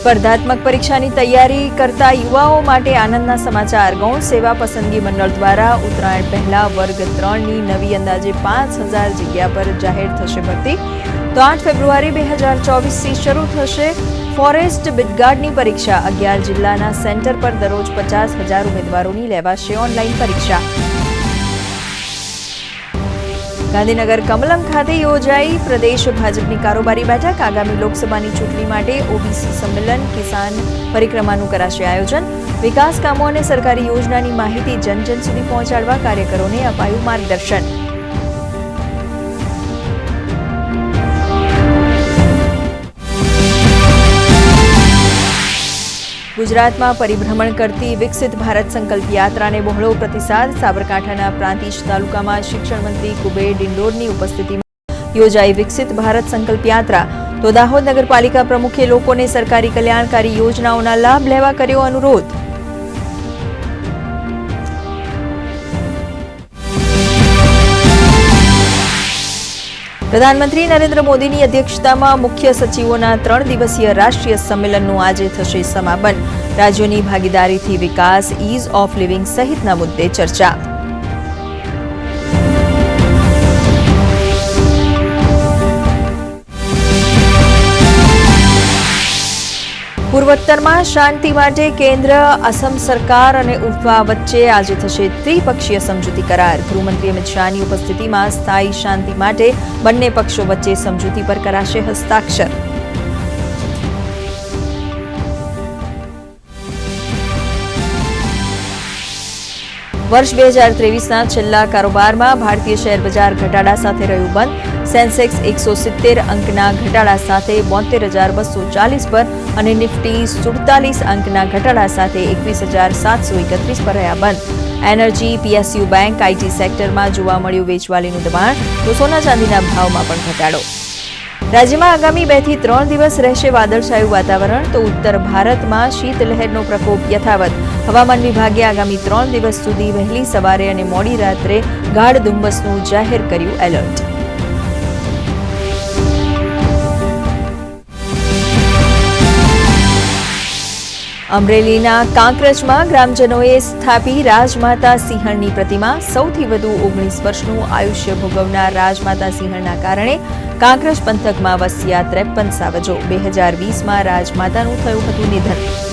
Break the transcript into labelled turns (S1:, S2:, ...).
S1: સ્પર્ધાત્મક પરીક્ષાની તૈયારી કરતા યુવાઓ માટે આનંદના સમાચાર. ગૌણ સેવા પસંદગી મંડળ દ્વારા ઉત્તરાયણ પહેલા વર્ગ ત્રણની નવી અંદાજે પાંચ હજાર જગ્યા પર જાહેર થશે ભરતી. તો આઠ ફેબ્રુઆરી બે હજાર ચોવીસથી શરૂ થશે ફોરેસ્ટ બિટગાર્ડની પરીક્ષા. અગિયાર જિલ્લાના સેન્ટર પર દરરોજ પચાસ હજાર ઉમેદવારોની લેવાશે ઓનલાઈન પરીક્ષા. ગાંધીનગર કમલમ ખાતે યોજાઈ પ્રદેશ ભાજપની કારોબારી બેઠક. આગામી લોકસભાની ચૂંટણી માટે ઓબીસી સંમેલન, કિસાન પરિક્રમાનું કરાશે આયોજન. વિકાસ કામો અને સરકારી યોજનાની માહિતી જન જન સુધી પહોંચાડવા કાર્યકરોને અપાયું માર્ગદર્શન. ગુજરાતમાં પરિભ્રમણ કરતી વિકસિત ભારત સંકલ્પ યાત્રાને બહોળો પ્રતિસાદ સાબરકાંઠાના પ્રાંતિજ તાલુકામાં શિક્ષણ મંત્રી કુબેર ડિંડોરની ઉપસ્થિતિમાં યોજાઈ વિકસિત ભારત સંકલ્પ યાત્રા. તો દાહોદ નગરપાલિકા પ્રમુખે લોકોને સરકારી કલ્યાણકારી યોજનાઓના લાભ લેવા કર્યો અનુરોધ. પ્રધાનમંત્રી નરેન્દ્ર મોદીની અધ્યક્ષતામાં મુખ્ય સચિવોના ત્રણ દિવસીય રાષ્ટ્રીય સંમેલનનું આજે થશે સમાપન. રાજ્યોની ભાગીદારીથી વિકાસ ઇઝ ઓફ લિવિંગ સહિતના મુદ્દે ચર્ચા. પૂર્વોત્તરમાં શાંતિ માટે કેન્દ્ર, અસમ સરકાર અને ઉલ્ફા વચ્ચે આજે થશે ત્રિપક્ષીય સમજૂતી કરાર. ગૃહમંત્રી અમિત શાહની ઉપસ્થિતિમાં સ્થાયી શાંતિ માટે બંને પક્ષો વચ્ચે સમજૂતી પર કરાશે હસ્તાક્ષર. વર્ષ બે હજાર ત્રેવીસના છેલ્લા કારોબારમાં ભારતીય શેર બજાર ઘટાડા સાથે રહ્યું બંધ. સેન્સેક્સ એકસો સિત્તેર અંકના ઘટાડા સાથે બોતેર હજાર બસો ચાલીસ પર અને નિફ્ટી સુડતાલીસ અંકના ઘટાડા સાથે એકવીસ હજાર સાતસો એકત્રીસ પર રહ્યા બંધ. એનર્જી, પીએસયુ બેંક, આઈટી સેક્ટરમાં જોવા મળ્યું વેચવાલીનું દબાણ તો સોના ચાંદીના ભાવમાં પણ ઘટાડો. રાજ્યમાં આગામી બેથી ત્રણ દિવસ રહેશે વાદળછાયું વાતાવરણ તો ઉત્તર ભારતમાં શીતલહેરનો પ્રકોપ યથાવત. હવામાન વિભાગે આગામી ત્રણ દિવસ સુધી વહેલી સવારે અને મોડી રાત્રે ગાઢ ધુમ્મસનું જાહેર કર્યું એલર્ટ. અમરેલીના કાંકરજમાં ગ્રામજનોએ સ્થાપી રાજમાતા સિંહણની પ્રતિમા. સૌથી વધુ ઓગણીસ વર્ષનું આયુષ્ય ભોગવનાર રાજમાતા સિંહણના કારણે કાંકરજ પંથકમાં વસ્યા ત્રેપન સાવજો બે હજાર વીસમાં રાજમાતાનું થયું હતું નિધન.